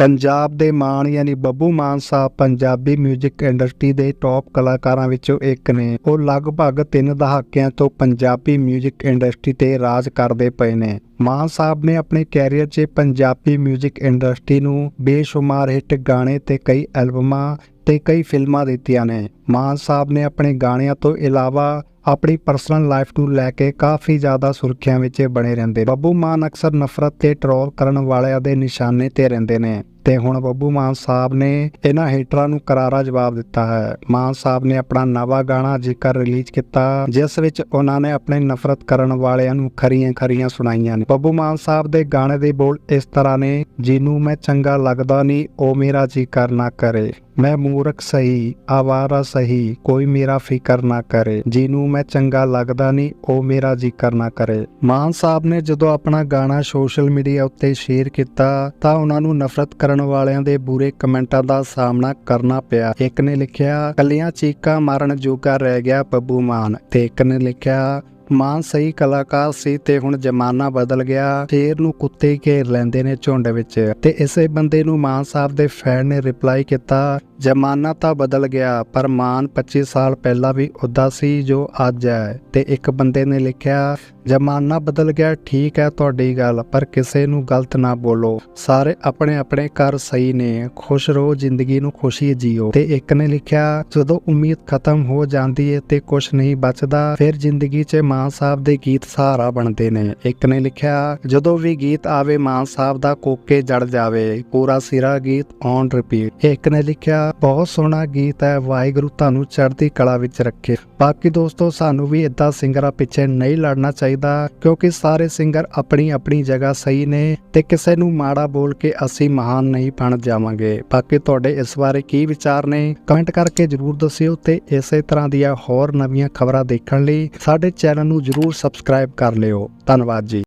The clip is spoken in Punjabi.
ਪੰਜਾਬ ਦੇ ਮਾਨ ਯਾਨੀ ਬੱਬੂ ਮਾਨ ਸਾਹਿਬ ਪੰਜਾਬੀ 뮤직 ਇੰਡਸਟਰੀ ਦੇ ਟੌਪ ਕਲਾਕਾਰਾਂ ਵਿੱਚੋਂ ਇੱਕ ਨੇ ਉਹ ਲਗਭਗ 3 ਦਹਾਕਿਆਂ ਤੋਂ ਪੰਜਾਬੀ 뮤직 ਇੰਡਸਟਰੀ ਤੇ ਰਾਜ ਕਰਦੇ ਪਏ ਨੇ ਮਾਨ ਸਾਹਿਬ ਨੇ ਆਪਣੇ ਕੈਰੀਅਰ 'ਚ ਪੰਜਾਬੀ 뮤직 ਇੰਡਸਟਰੀ ਨੂੰ ਬੇਸ਼ੁਮਾਰ ਹਿੱਟ ਗਾਣੇ ਤੇ ਕਈ ਐਲਬਮਾਂ ਤੇ ਕਈ ਫਿਲਮਾਂ ਦਿੱਤੀਆਂ ਨੇ ਮਾਨ ਸਾਹਿਬ ਨੇ ਆਪਣੇ ਗਾਣਿਆਂ ਤੋਂ ਇਲਾਵਾ ਆਪਣੀ ਪਰਸਨਲ ਲਾਈਫ ਨੂੰ ਲੈ ਕੇ ਕਾਫੀ ਜ਼ਿਆਦਾ ਸੁਰਖੀਆਂ ਵਿੱਚ ਬਣੇ ਰਹਿੰਦੇ ਬੱਬੂ ਮਾਨ ਅਕਸਰ ਨਫ਼ਰਤ ਤੇ ਟਰੋਲ ਕਰਨ ਵਾਲਿਆਂ ਦੇ ਨਿਸ਼ਾਨੇ ਤੇ ਰਹਿੰਦੇ ਨੇ। ਤੇ ਹੁਣ ਬੱਬੂ ਮਾਨ ਸਾਹਿਬ ਨੇ ਇਹਨਾਂ ਹੇਟਰਾਂ ਨੂੰ ਕਰਾਰਾ ਜਵਾਬ ਦਿੱਤਾ ਹੈ। ਮਾਨ ਸਾਹਿਬ ਨੇ ਆਪਣਾ ਨਵਾਂ ਗਾਣਾ ਜ਼ਿਕਰ ਰਿਲੀਜ਼ ਕੀਤਾ, ਜਿਸ ਵਿੱਚ ਉਹਨਾਂ ਨੇ ਆਪਣੇ ਨਫ਼ਰਤ ਕਰਨ ਵਾਲਿਆਂ ਨੂੰ ਖਰੀਆਂ ਖਰੀਆਂ ਸੁਣਾਈਆਂ ਨੇ। ਬੱਬੂ ਮਾਨ ਸਾਹਿਬ ਦੇ ਗਾਣੇ ਦੇ ਬੋਲ ਇਸ ਤਰ੍ਹਾਂ ਨੇ, ਜਿਹਨੂੰ ਮੈਂ ਚੰਗਾ ਲੱਗਦਾ ਨਹੀਂ, ਉਹ ਮੇਰਾ ਜੀ ਕਰਨਾ ਕਰੇ। ਮੈਂ ਮੂਰਖ ਸਹੀ, ਆਵਾਰਾ ਸਹੀ, ਕੋਈ ਮੇਰਾ ਫਿਕਰ ਨਾ ਕਰੇ। ਜਿਹਨੂੰ ਮੈਂ ਚੰਗਾ ਲੱਗਦਾ ਨਹੀਂ, ਉਹ ਮੇਰਾ ਜ਼ਿਕਰ ਨਾ ਕਰੇ। ਮਾਨ ਸਾਹਿਬ ਨੇ ਜਦੋਂ ਆਪਣਾ ਗਾਣਾ ਸੋਸ਼ਲ ਮੀਡੀਆ ਉੱਤੇ ਸ਼ੇਅਰ ਕੀਤਾ, ਤਾਂ ਉਹਨਾਂ ਨੂੰ ਨਫ਼ਰਤ ਕਰਨ ਵਾਲਿਆਂ ਦੇ ਬੁਰੇ ਕਮੈਂਟਾਂ ਦਾ ਸਾਹਮਣਾ ਕਰਨਾ ਪਿਆ। ਇੱਕ ਨੇ ਲਿਖਿਆ, ਕੱਲੀਆਂ ਚੀਕਾਂ ਮਾਰਨ ਜੋਗਾ ਰਹਿ ਗਿਆ ਬੱਬੂ ਮਾਨ। ਤੇ ਇੱਕ ਨੇ ਲਿਖਿਆ ਮਾਨ ਸਹੀ ਕਲਾਕਾਰ ਸੀ ਤੇ ਹੁਣ ਜ਼ਮਾਨਾ ਬਦਲ ਗਿਆ। ਸ਼ੇਰ ਨੂੰ ਕੁੱਤੇ ਘੇਰ ਲੈਂਦੇ ਨੇ ਝੁੰਡ ਵਿੱਚ ਤੇ ਇਸੇ ਬੰਦੇ ਨੂੰ ਮਾਨ ਸਾਹਿਬ ਦੇ ਫੈਨ ਨੇ ਰਿਪਲਾਈ ਕੀਤਾ, ਜ਼ਮਾਨਾ ਤਾਂ ਬਦਲ ਗਿਆ, ਪਰ ਮਾਨ 25 ਸਾਲ ਪਹਿਲਾਂ ਵੀ ਉਦਾਂ ਸੀ ਜੋ ਅੱਜ ਹੈ। ਤੇ ਇੱਕ ਬੰਦੇ ਨੇ ਲਿਖਿਆ, ਜ਼ਮਾਨਾ ਬਦਲ ਗਿਆ, ਠੀਕ ਹੈ ਤੁਹਾਡੀ ਗੱਲ, ਪਰ ਕਿਸੇ ਨੂੰ ਗਲਤ ਨਾ ਬੋਲੋ। ਸਾਰੇ ਆਪਣੇ ਆਪਣੇ ਘਰ ਸਹੀ ਨੇ, ਖੁਸ਼ ਰਹੋ, ਜ਼ਿੰਦਗੀ ਨੂੰ ਖੁਸ਼ੀ ਜੀਓ। ਤੇ ਇੱਕ ਨੇ ਲਿਖਿਆ, ਜਦੋਂ ਉਮੀਦ ਖਤਮ ਹੋ ਜਾਂਦੀ ਹੈ ਤੇ ਕੁਝ ਨਹੀਂ ਬਚਦਾ, ਫਿਰ ਜ਼ਿੰਦਗੀ 'ਚ ਮਾਨ ਸਾਹਿਬ ਦੇ ਗੀਤ ਸਹਾਰਾ ਬਣਦੇ ਨੇ। ਇੱਕ ਨੇ ਲਿਖਿਆ, ਜਦੋਂ ਵੀ ਗੀਤ ਆਵੇ, ਮਾਨ ਸਾਹਿਬ ਦਾ ਕੋਕੇ ਜੜ ਜਾਵੇ, ਪੂਰਾ ਸਿਰਾ ਗੀਤ ਔਨ ਰਿਪੀਟ ਇੱਕ ਨੇ ਲਿਖਿਆ, ਬਹੁਤ ਸੋਹਣਾ ਗੀਤ ਹੈ, ਵਾਹਿਗੁਰੂ ਤੁਹਾਨੂੰ ਚੜ੍ਹਦੀ ਕਲਾ ਵਿੱਚ ਰੱਖੇ। ਬਾਕੀ ਦੋਸਤੋ, ਸਾਨੂੰ ਵੀ ਇਦਾਂ ਸਿੰਗਰਾਂ ਪਿੱਛੇ ਨਹੀਂ ਲੜਨਾ ਚਾਹੀਦਾ, ਕਿਉਂਕਿ ਸਾਰੇ ਸਿੰਗਰ ਆਪਣੀ ਆਪਣੀ ਜਗ੍ਹਾ ਸਹੀ ਨੇ ਤੇ ਕਿਸੇ ਨੂੰ ਮਾੜਾ ਬੋਲ ਕੇ ਅਸੀਂ ਮਹਾਨ ਨਹੀਂ ਬਣ ਜਾਵਾਂਗੇ। ਬਾਕੀ ਤੁਹਾਡੇ ਇਸ ਬਾਰੇ ਕੀ ਵਿਚਾਰ ਨੇ, ਕਮੈਂਟ ਕਰਕੇ ਜਰੂਰ ਦੱਸਿਓ ਤੇ ਇਸੇ ਤਰ੍ਹਾਂ ਦੀਆਂ ਹੋਰ ਨਵੀਆਂ ਖਬਰਾਂ ਦੇਖਣ ਲਈ ਸਾਡੇ ਚੈਨਲ ਨੂੰ ਜਰੂਰ ਸਬਸਕ੍ਰਾਈਬ ਕਰ ਲਿਓ। ਧੰਨਵਾਦ ਜੀ।